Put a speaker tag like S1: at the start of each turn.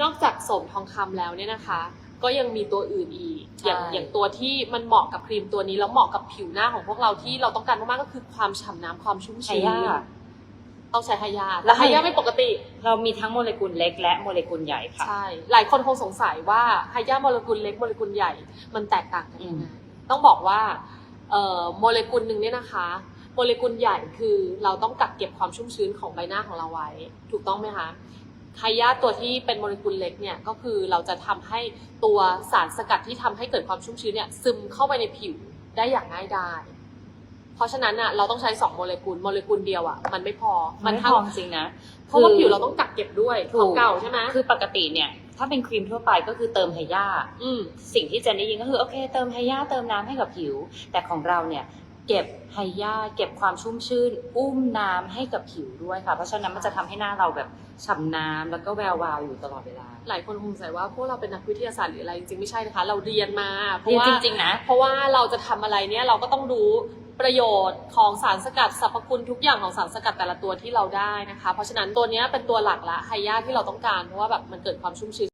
S1: นอกจากโสมทองคำแล้วเนี่ยนะคะ ก็ยังมีตัวอื่นอีก
S2: ใช่
S1: อย่างอย่างตัวที่มันเหมาะกับครีมตัวนี้แล้วเหมาะกับผิวหน้าของพวกเราที่เราต้องการมากๆก็คือความฉ่ำน้ำความชุ่ม
S2: ไฮ
S1: ชื้น
S2: ยา
S1: ต้องใช้ไฮยา
S2: แล้
S1: แล้ว
S2: ว
S1: ไฮ
S2: ไฮ
S1: ยาไม่ปกติ
S2: เรามีทั้งโมเลกุลเล็กและโมเลกุลใหญ่ค่ะ
S1: ใช่หลายคนคงสงสัยว่าไฮยาโมเลกุลเล็กโมเลกุลใหญ่มันแตกต่างกันยังไง
S2: อืม
S1: ต้องบอกว่าเอ่อโมเลกุลหนึ่งเนี่ยนะคะโมเลกุลใหญ่คือเราต้องกักเก็บความชุ่มชื้นของใบหน้าของเราไว้ ถูกต้องไหมคะ ไฮยาตัวที่เป็นโมเลกุลเล็กเนี่ยก็คือเราจะทำให้ตัวสารสกัดที่ทำให้เกิดความชุ่มชื้นเนี่ยซึมเข้าไปในผิวได้อย่างง่ายดายเพราะฉะนั้นอะเราต้องใช้สองโมเลกุลโมเลกุลเดียวอะมันไม่พอ
S2: มันไม่
S1: ทั้
S2: พ
S1: ง
S2: อจริงๆนะ
S1: เพราะว่า
S2: คือ
S1: ผิวเราต้องกักเก็บด้วย
S2: ถู
S1: ขอกงเก่าใช่ไหม
S2: คือปกติเนี่ยถ้าเป็นครีมทั่วไปก็คือเติมไฮยา
S1: อืม
S2: สิ่งที่เจนได้ยินก็คือโอเค เติมไฮยาเติมน้ำให้กับผิว แต่ของเราเนี่ย เก็บไฮยาเก็บความชุ่มชื่น อุ้มน้ำให้กับผิวด้วยค่ะ เพราะฉะนั้นมันจะทำให้หน้าเราแบบฉ่ำน้ำแล้วก็แวววาวอยู่ตลอดเวลา
S1: หลายคนคงสงสัยว่าพวกเราเป็นนักวิทยาศาสตร์หรืออะไรจริงๆไม่ใช่นะคะ เราเรียนมาเพ
S2: จริ
S1: ราะ
S2: ง
S1: ว่า
S2: จริงๆนะ
S1: เพราะว่าเราจะทำอะไรเนี่ยเราก็ต้องรู้ประโยชน์ของสารสกัดสรรพคุณทุกอย่างของสารสกัดแต่ละตัวที่เราได้นะคะ เพราะฉะนั้นตัวเนี้ยเป็นตัวหลักละไฮยาที่เราต้องการเพราะว่าแบบมันเกิดความชุ่มชื้น